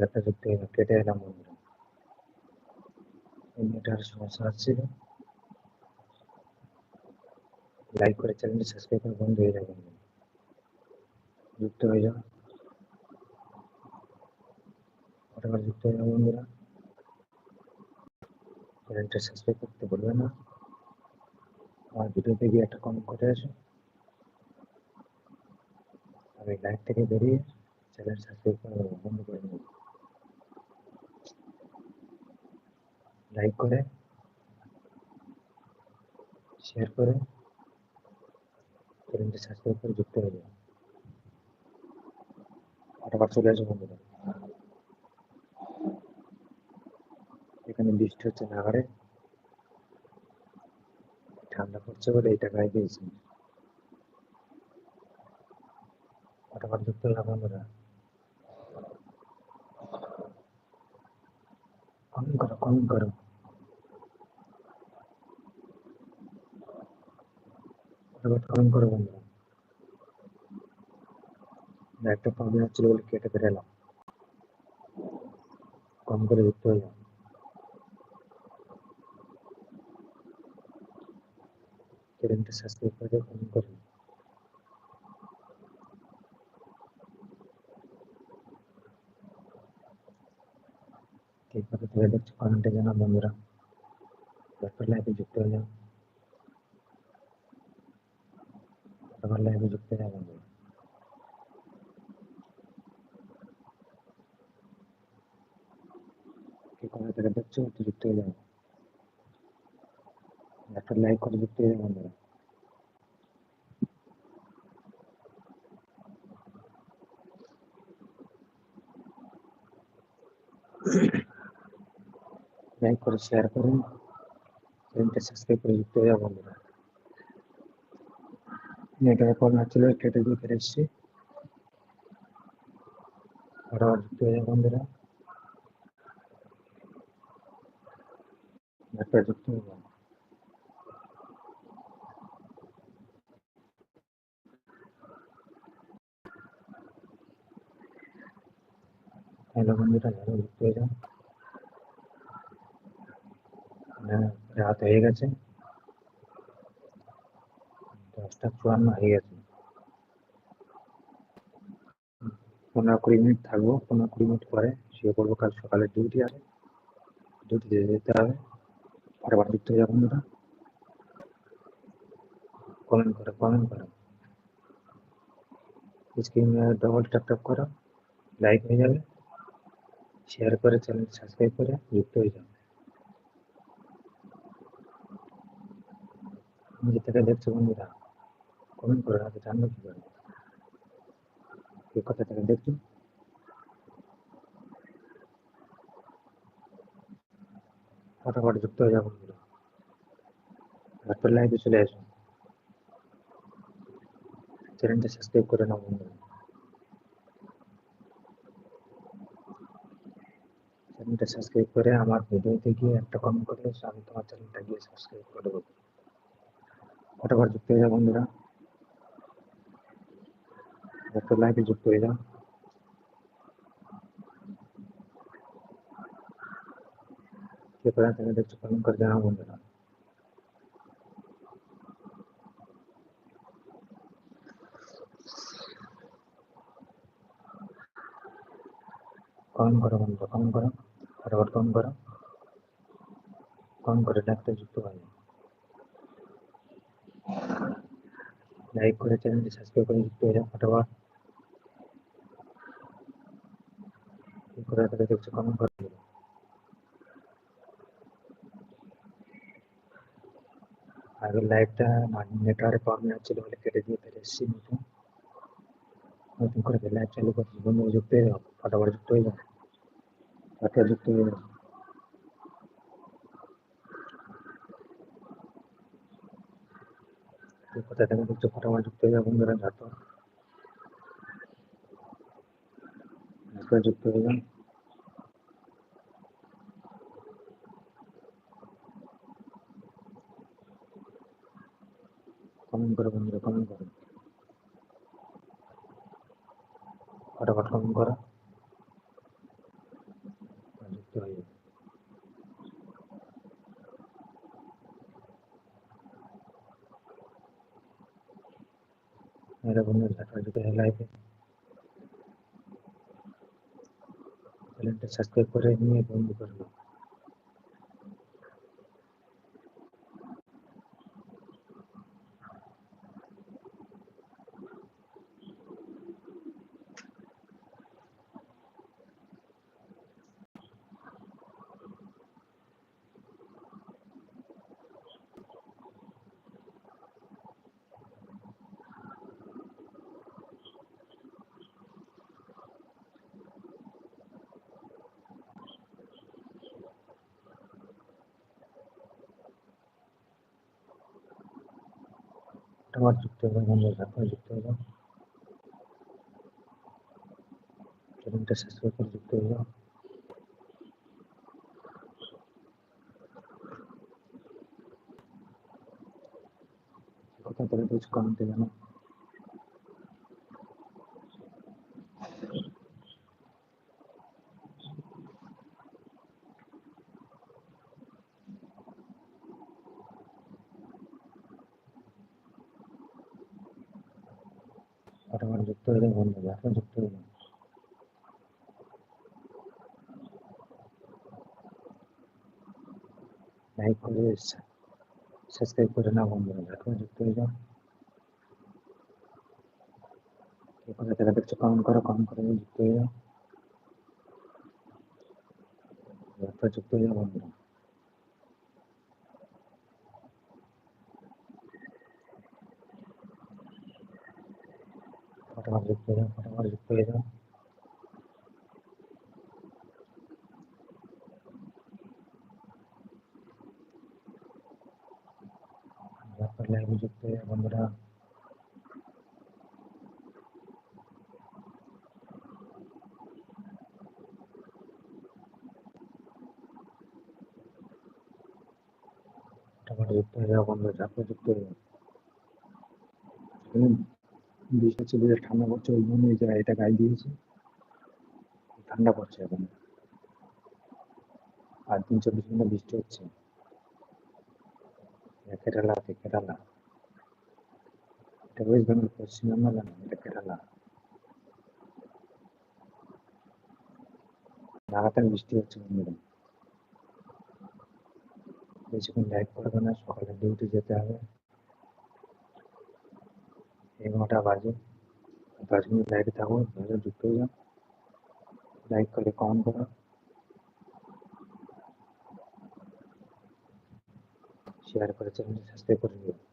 একটা যুক্ত কেটে এলাম সমস্যা হচ্ছিল লাইক করে চ্যানেলটি সাবস্ক্রাইব করে বন্ধু হয়ে যাবেন যুক্ত হয়ে যাও যুক্ত হয়ে বন্ধুরা। চ্যানেলটা সাবস্ক্রাইব করতে ভুলবেন না আমার ভিডিওতে গিয়ে একটা কমেন্ট করে আসো আমি লাইভ থেকে বেরিয়ে চ্যানেল সাবস্ক্রাইব করে বন্ধ করে নেব লাইক করে শেয়ার করে চ্যানেলটি সাবস্ক্রাইব করে যুক্ত হয়ে যাও ফটাফট চলে আসো বন্ধুরা। এখানে বৃষ্টি হচ্ছে নাগারে ঠান্ডা পড়ছে বলে এটা গায়ে দিয়েছি। ফটাফট যুক্ত যাও বন্ধুরা। কমেন্ট করো কমেন্ট করো। ফটাফট কমেন্ট করো বন্ধুরা একটা প্রবলেম হচ্ছিল বলে কেটে ফেলে এলাম কম করে যুক্ত হয়ে যাও চ্যানেলটা সাবস্ক্রাইব করে দাও কমেন্ট করো কে কোথা থেকে দেখছ কমেন্টে জানাও বন্ধুরা তারপর লাইভে যুক্ত হয়ে যাও তারপর লাইভে যুক্ত হয়ে যাও বন্ধুরা কে কোথা থেকে দেখছ একটু যুক্ত হয়ে যাও হচ্ছিল কেটে দিয়ে এসেছি। ফটাফট যুক্ত হয়ে বন্ধুরা একটা যুক্ত হয়ে হ্যালো বন্ধুরা যারা যুক্ত হয়ে যাও হ্যাঁ রাত হয়ে গেছে। দশটা চুয়ান্ন হয়ে গেছে। পনেরো কুড়ি মিনিট থাকব, পনেরো কুড়ি মিনিট পরে শুয়ে পড়ব কাল সকালে ডিউটি আছে। ডিউটিতে যেতে হবে। ফটাফট যুক্ত হয়ে যাও বন্ধুরা। কমেন্ট করো কমেন্ট করো। স্ক্রিনে ডবল ট্যাপ ট্যাপ করো লাইক হয়ে যাবে। শেয়ার করে চ্যানেল সাবস্ক্রাইব করে যুক্ত হয়ে যাবে। নিজে থেকে দেখছ বন্ধুরা। কমেন্ট করে রাখো জানব কি করে কে কোথা থেকে দেখছ ফটাফট যুক্ত হয়ে বন্ধুরা। তারপর লাইভে চলে আসো চ্যানেলটা সাবস্ক্রাইব করে নাও বন্ধুরা। চ্যানেলটা সাবস্ক্রাইব করে আমার ভিডিওতে গিয়ে একটা কমেন্ট করে, আমি তোমার চ্যানেলটা গিয়ে সাবস্ক্রাইব করে দেবো। ফটাফট যুক্ত হয়ে যাও বন্ধুরা। একটা লাইভে যুক্ত হয়ে যাও কে কোথা থেকে দেখছ কমেন্ট করে জানাও বন্ধুরা কমেন্ট করো বন্ধুরা কমেন্ট করো ফটাফট কমেন্ট করো কমেন্ট করে লাইভটা যুক্ত হয়ে যাও লাইক করে চ্যানেলটি সাবস্ক্রাইব করে যুক্ত হয়ে যাও ফটাফট কে কোথা থেকে দেখছ কমেন্ট করে দিও আগের লাইভটা নেটওয়ার্ক প্রবলেম হচ্ছিল বলে কেটে দিয়ে ফেলে এসেছি নতুন নতুন করে লাইভ চালু করছি বন্ধু যুক্ত হয়ে যাও ফটাফট যুক্ত হয়ে যাও ফটাফট যুক্ত হয়ে যাও কে কোথা কমেন্ট করো বন্ধুরা, কমেন্ট করো। ফটাফট কমেন্ট করো। যুক্ত হয়ে যাবে मेरा बंदा लगा देता है আবার যুক্ত হবে বন্ধুরা তারপরে যুক্ত হবে যাও শেষ করে যুক্ত হয়ে যাও কথা বলে কিছু কমেন্টে জানো ফটাফট যুক্ত হয়ে যাও বন্ধুরা এখন যুক্ত হয়ে যাও লাইক করে সাবস্ক্রাইব করে নাও বন্ধুরা এখন যুক্ত হয়ে যাও। কে দেখছ কমেন্ট করো কমেন্ট করে যুক্ত হয়ে যাও। যুক্ত হয়ে যাও বন্ধুরা ফটাফট যুক্ত হয়ে যাও ফটাফট যুক্ত হয়ে যাও তারপর লাইভে যুক্ত হয়ে যাও বন্ধুরা ফটাফট যুক্ত হয়ে যাও বন্ধুরা তারপর যুক্ত হয়ে যাও এখানে বৃষ্টি চলে যায় ঠান্ডা পড়ছে, ওই জন্য এই যে এটা গায়ে দিয়েছি। ঠান্ডা পড়ছে এখন। আর তিন চব্বিশ ঘণ্টা বৃষ্টি হচ্ছে। কেরালা কেরালা। এটা ওয়েস্ট বেঙ্গল পশ্চিমবঙ্গ জানো, এটা কেরালা। লাগাতার বৃষ্টি হচ্ছে বন্ধুরা। বেশিক্ষণ লাইভ করবে না, সকালে ডিউটি যেতে হবে। এগারোটা বাজে দশ মিনিট লাইভে থাকো ভালো যুক্ত হয়ে যাও লাইক করে কমেন্ট করো শেয়ার করে চ্যানেলটি সাবস্ক্রাইব করে দিও